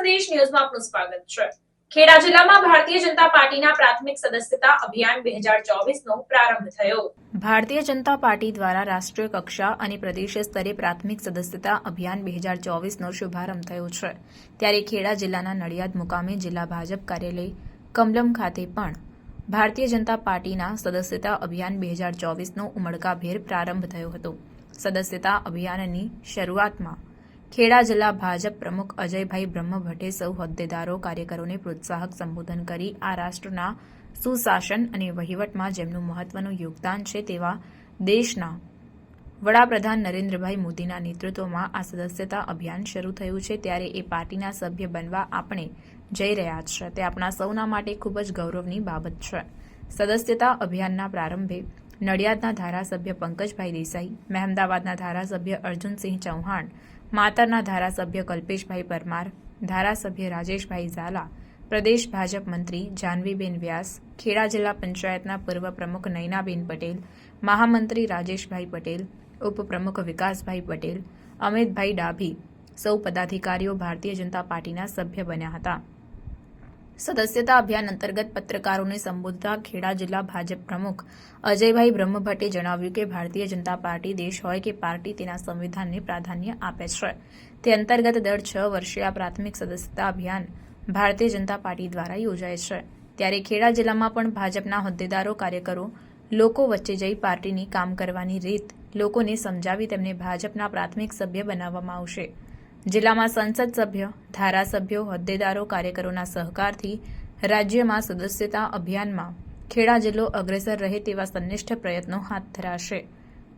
સંદેશ ન્યૂઝમાં આપનું સ્વાગત છે. ખેડા જિલ્લામાં ભારતીય જનતા પાર્ટીના પ્રાથમિક સદસ્યતા અભિયાન બે હજાર ચોવીસનો પ્રારંભ થયો. ભારતીય જનતા પાર્ટી દ્વારા રાષ્ટ્રીય કક્ષા અને પ્રદેશ સ્તરે પ્રાથમિક સદસ્યતા અભિયાન બે હજાર ચોવીસનો શુભારંભ થયો છે. ત્યારે ખેડા જિલ્લાના નડિયાદ મુકામે જિલ્લા ભાજપ કાર્યાલય, કમલમ ખાતે પણ ભારતીય જનતા પાર્ટીના સદસ્યતા અભિયાન બે હજાર ચોવીસનો ઉમળકાભેર પ્રારંભ થયો હતો. સદસ્યતા અભિયાનની શરૂઆતમાં ખેડા જિલ્લા ભાજપ પ્રમુખ અજયભાઈ બ્રહ્મભટ્ટે સૌ હોદ્દેદારો, કાર્યકરોને પ્રોત્સાહક સંબોધન કરી આ રાષ્ટ્રના સુશાસન અને વહીવટમાં જેમનું મહત્વનું યોગદાન છે તેવા દેશના વડાપ્રધાન નરેન્દ્રભાઈ મોદીના નેતૃત્વમાં આ સદસ્યતા અભિયાન શરૂ થયું છે. ત્યારે એ પાર્ટીના સભ્ય બનવા આપણે જઈ રહ્યા છે. તે આપણા સૌના માટે ખૂબ જ ગૌરવની બાબત છે. સદસ્યતા અભિયાનના પ્રારંભે નડિયાદના ધારાસભ્ય પંકજભાઈ દેસાઈ, મહેમદાવાદના ધારાસભ્ય અર્જુનસિંહ ચૌહાણ માતરના ધારાસભ્ય કલ્પેશભાઈ પરમાર, ધારાસભ્ય રાજેશભાઈ ઝાલા, પ્રદેશ ભાજપ મંત્રી જાનવીબેન વ્યાસ, ખેડા જિલ્લા પંચાયતના પૂર્વ પ્રમુખ નયનાબેન પટેલ, મહામંત્રી રાજેશભાઈ પટેલ, ઉપપ્રમુખ વિકાસભાઈ પટેલ, અમિતભાઈ ડાભી સૌ પદાધિકારીઓ ભારતીય જનતા પાર્ટીના સભ્ય બન્યા હતા. સદસ્યતા અભિયાન અંતર્ગત પત્રકારોને સંબોધતા ખેડા જિલ્લા ભાજપ પ્રમુખ અજયભાઈ બ્રહ્મભટ્ટે જણાવ્યું કે ભારતીય જનતા પાર્ટી દેશ હોય કે પાર્ટી તેના સંવિધાનને પ્રાધાન્ય આપે છે. તે અંતર્ગત દર છ વર્ષે આ પ્રાથમિક સદસ્યતા અભિયાન ભારતીય જનતા પાર્ટી દ્વારા યોજાય છે. ત્યારે ખેડા જિલ્લામાં પણ ભાજપના હોદ્દેદારો, કાર્યકરો, લોકો વચ્ચે જઈ પાર્ટીની કામ કરવાની રીત લોકોને સમજાવી તેમને ભાજપના પ્રાથમિક સભ્ય બનાવવામાં આવશે. જિલ્લામાં સંસદ સભ્ય, ધારાસભ્યો, હોદ્દેદારો, કાર્યકરોના સહકારથી રાજ્યમાં સદસ્યતા અભિયાનમાં ખેડા જિલ્લો અગ્રેસર રહે તેવા સંનિષ્ઠ પ્રયત્નો હાથ ધરાશે.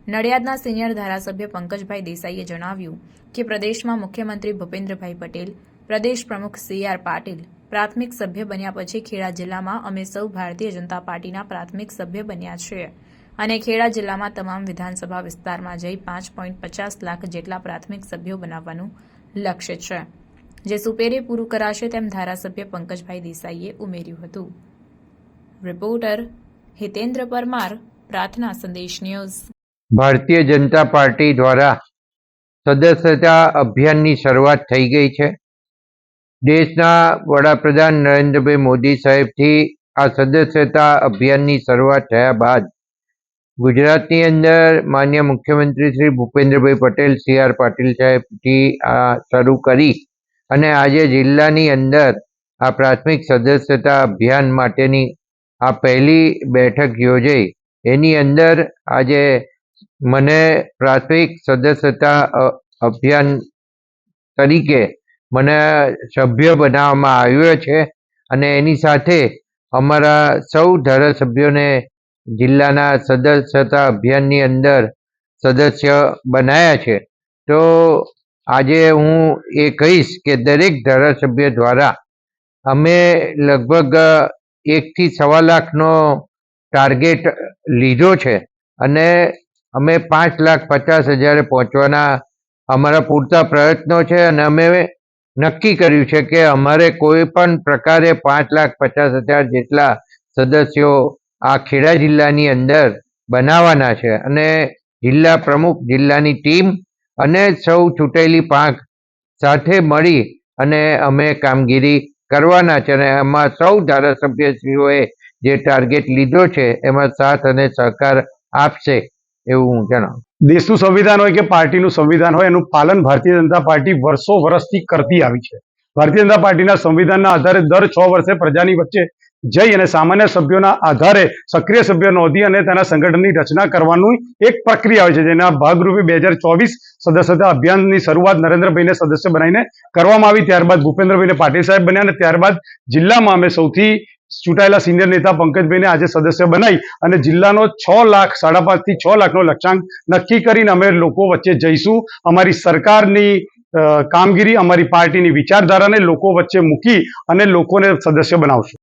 નડિયાદના સિનિયર ધારાસભ્ય પંકજભાઈ દેસાઈએ જણાવ્યું કે પ્રદેશમાં મુખ્યમંત્રી ભૂપેન્દ્રભાઈ પટેલ, પ્રદેશ પ્રમુખ સી આર પાટીલ, પ્રાથમિક સભ્ય બન્યા પછી ખેડા જિલ્લામાં અમે સૌ ભારતીય જનતા પાર્ટીના પ્રાથમિક સભ્ય બન્યા છીએ. અને ખેડા જિલ્લામાં તમામ વિધાનસભા વિસ્તારમાં જઈ પાંચ પોઈન્ટ પચાસ લાખ જેટલા પ્રાથમિક સભ્યો બનાવવાનું લક્ષ્ય છે. જે સુપેરે પૂરું કરાશે તેમ ધારાસભ્ય પંકજભાઈ દેસાઈએ ઉમેર્યું હતું. રિપોર્ટર હિતેન્દ્ર પરમાર, પ્રાર્થના સંદેશ ન્યૂઝ. ભારતીય જનતા પાર્ટી દ્વારા સદસ્યતા અભિયાનની શરૂઆત થઈ ગઈ છે. દેશના વડાપ્રધાન નરેન્દ્રભાઈ મોદી સાહેબથી આ સદસ્યતા અભિયાનની શરૂઆત થયા બાદ ગુજરાતની અંદર માન્ય મુખ્યમંત્રી શ્રી ભૂપેન્દ્રભાઈ પટેલ, સી આર પાટીલ સાહેબથી આ શરૂ કરી અને આજે જિલ્લાની અંદર આ પ્રાથમિક સદસ્યતા અભિયાન માટેની આ પહેલી બેઠક યોજાઈ. એની અંદર આજે મને પ્રાથમિક સદસ્યતા અભિયાન તરીકે મને સભ્ય બનાવવામાં આવ્યો છે અને એની સાથે અમારા સૌ ધારાસભ્યોને જિલ્લાના સદસ્યતા અભિયાનની અંદર સદસ્ય બનાયા છે. તો આજે હું એ કહીશ કે દરેક ધારાસભ્ય દ્વારા અમે લગભગ એકથી સવા લાખનો ટાર્ગેટ લીધો છે અને અમે પાંચ લાખ પચાસ હજારે પહોંચવાના અમારા પૂરતા પ્રયત્નો છે અને અમે નક્કી કર્યું છે કે અમારે કોઈ પણ પ્રકારે પાંચ લાખ પચાસ હજાર જેટલા સદસ્યો આ ખેડા જિલ્લાની અંદર બનાવવાના છે. અને જિલ્લા પ્રમુખ, જિલ્લાની ટીમ અને સૌ ચૂંટેલી પાંખ સાથે મળી અને અમે કામગીરી કરવાના છે. અને એમાં સૌ ધારાસભ્યશ્રીઓએ જે ટાર્ગેટ લીધો છે, એમાં સાથ અને સહકાર આપશે એવું હું જણાવું. દેશનું સંવિધાન હોય કે પાર્ટીનું સંવિધાન હોય, એનું પાલન ભારતીય જનતા પાર્ટી વર્ષો વર્ષથી કરતી આવી છે. ભારતીય જનતા પાર્ટીના સંવિધાનના આધારે દર છ વર્ષે પ્રજાની વચ્ચે જઈ અને સામાન્ય સભ્યોના આધારે સક્રિય સભ્ય નોંધી અને તેના સંગઠનની રચના કરવાની એક પ્રક્રિયા હોય છે, જેના ભાગરૂપે બે હજાર ચોવીસ સદસ્યતા અભિયાનની શરૂઆત નરેન્દ્રભાઈને સદસ્ય બનાવીને કરવામાં આવી. ત્યારબાદ ભૂપેન્દ્રભાઈને પાટીલ સાહેબ બન્યા અને ત્યારબાદ જિલ્લામાં અમે સૌથી ચૂંટાયેલા સિનિયર નેતા પંકજભાઈને આજે સદસ્ય બનાવી અને જિલ્લાનો છ લાખ, સાડા પાંચથી છ લાખનો લક્ષ્યાંક નક્કી કરીને અમે લોકો વચ્ચે જઈશું. અમારી સરકારની કામગીરી, અમારી પાર્ટીની વિચારધારાને લોકો વચ્ચે મૂકી અને લોકોને સદસ્ય બનાવશું.